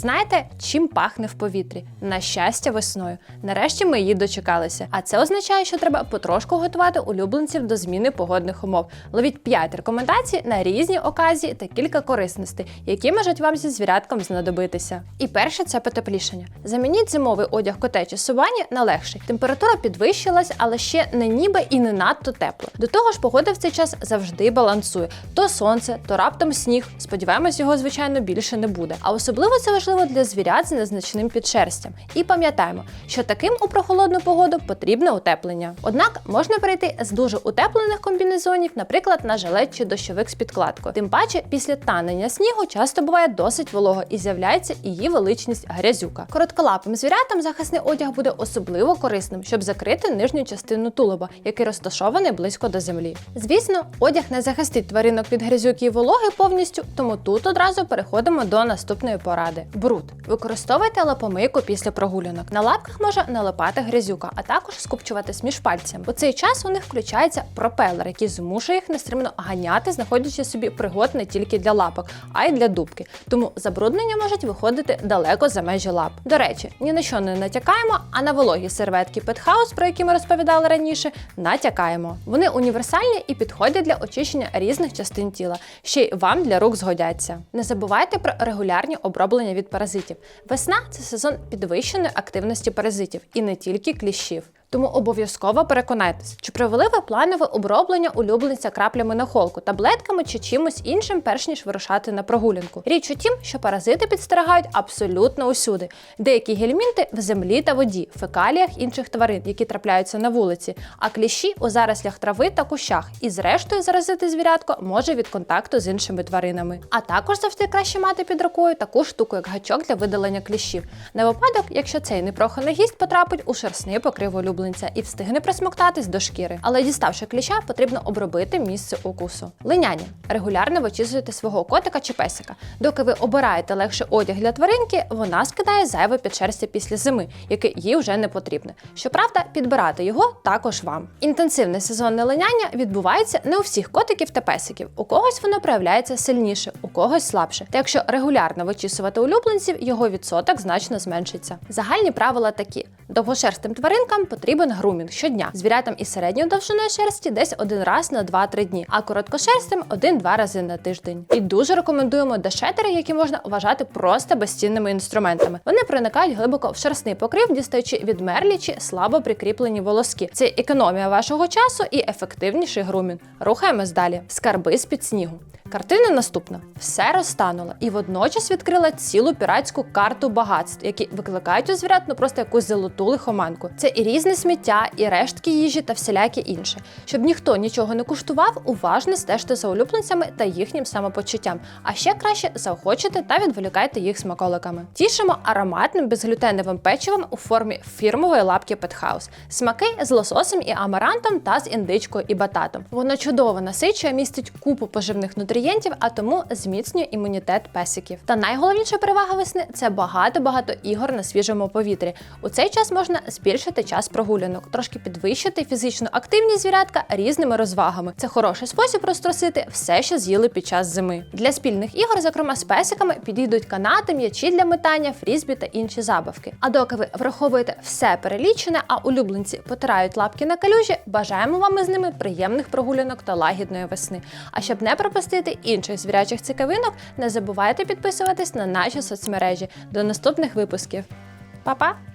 Знаєте, чим пахне в повітрі? На щастя, весною. Нарешті ми її дочекалися. А це означає, що треба потрошку готувати улюбленців до зміни погодних умов. Ловіть 5 рекомендацій на різні оказії та кілька корисностей, які можуть вам зі звірятком знадобитися. І перше це потеплішання. Замініть зимовий одяг коте чи собані на легший. Температура підвищилась, але ще не ніби і не надто тепло. До того ж, погода в цей час завжди балансує: то сонце, то раптом сніг. Сподіваємось, його звичайно більше не буде. А особливо це важливо для звірят з незначним підшерстям. І пам'ятаємо, що таким у прохолодну погоду потрібне утеплення. Однак можна перейти з дуже утеплених комбінезонів, наприклад, на жилет чи дощовик з підкладкою. Тим паче, після танення снігу часто буває досить волого і з'являється її величність грязюка. Коротколапим звірятам захисний одяг буде особливо корисним, щоб закрити нижню частину тулуба, який розташований близько до землі. Звісно, одяг не захистить тваринок від грязюки і вологи повністю, тому тут одразу переходимо до наступної поради. Бруд. Використовуйте лапомийку після прогулянок. На лапках може налипати грязюка, а також скупчуватись між пальцями. У цей час у них включається пропелер, який змушує їх нестримно ганяти, знаходячи собі пригод не тільки для лапок, а й для дубки. Тому забруднення можуть виходити далеко за межі лап. До речі, ні на що не натякаємо, а на вологі серветки Pethouse, про які ми розповідали раніше, натякаємо. Вони універсальні і підходять для очищення різних частин тіла. Ще й вам для рук згодяться. Не забувайте про регулярні оброблення від паразитів. Весна це сезон підвищеної активності паразитів і не тільки кліщів. Тому обов'язково переконайтесь, чи провели ви планове оброблення улюбленця краплями на холку, таблетками чи чимось іншим, перш ніж вирушати на прогулянку. Річ у тім, що паразити підстерігають абсолютно усюди. Деякі гельмінти в землі та воді, фекаліях інших тварин, які трапляються на вулиці, а кліщі у зарослях трави та кущах. І зрештою заразити звірятко може від контакту з іншими тваринами. А також завжди краще мати під рукою таку штуку, як гачок для видалення кліщів. На випадок, якщо цей непроханий гість потрапить у шерстний покрив улюбленця і встигне присмоктатись до шкіри. Але діставши кліща, потрібно обробити місце укусу. Линяння. Регулярно вичісуйте свого котика чи песика. Доки ви обираєте легший одяг для тваринки, вона скидає зайве підшерстя після зими, яке їй вже не потрібне. Щоправда, підбирати його також вам. Інтенсивне сезонне линяння відбувається не у всіх котиків та песиків. У когось воно проявляється сильніше, у когось слабше. Та якщо регулярно вичісувати улюбленців, його відсоток значно зменшиться. Загальні правила такі: довгошерстим тваринкам потрібен грумінг щодня. Звірятам із середньою довжиною шерсті десь один раз на 2-3 дні, а короткошерстим один-два рази на тиждень. І дуже рекомендуємо дешетери, які можна вважати просто безцінними інструментами. Вони проникають глибоко в шерстний покрив, дістаючи відмерлі чи слабо прикріплені волоски. Це економія вашого часу і ефективніший грумінг. Рухаємось далі. Скарби з під снігу. Картина наступна: все розтануло і водночас відкрила цілу піратську карту багатств, які викликають у звірят ну просто якусь золоту лихоманку. Це і різне сміття, і рештки їжі та всіляке інше. Щоб ніхто нічого не куштував, уважно стежте за улюбленцями та їхнім самопочуттям. А ще краще заохочите та відволікайте їх смаколиками. Тішимо ароматним безглютеновим печивом у формі фірмової лапки Pethouse. Смаки з лососем і амарантом та з індичкою і бататом. Воно чудово насичує, містить купу поживних нутрієнтів, а тому зміцнює імунітет песиків. Та найголовніша перевага весни це багато-багато ігор на свіжому повітрі. У цей час можна збільшити час прогулянок, трошки підвищити фізичну активність звірятка різними розвагами. Це хороший спосіб розтросити все, що з'їли під час зими. Для спільних ігор, зокрема з песиками, підійдуть канати, м'ячі для метання, фрізбі та інші забавки. А доки ви враховуєте все перелічене, а улюбленці потирають лапки на калюжі, бажаємо вам із ними приємних прогулянок та лагідної весни. А щоб не пропустити інших звірячих цікавинок, не забувайте підписуватись на наші соцмережі. До наступних випусків. Па-па!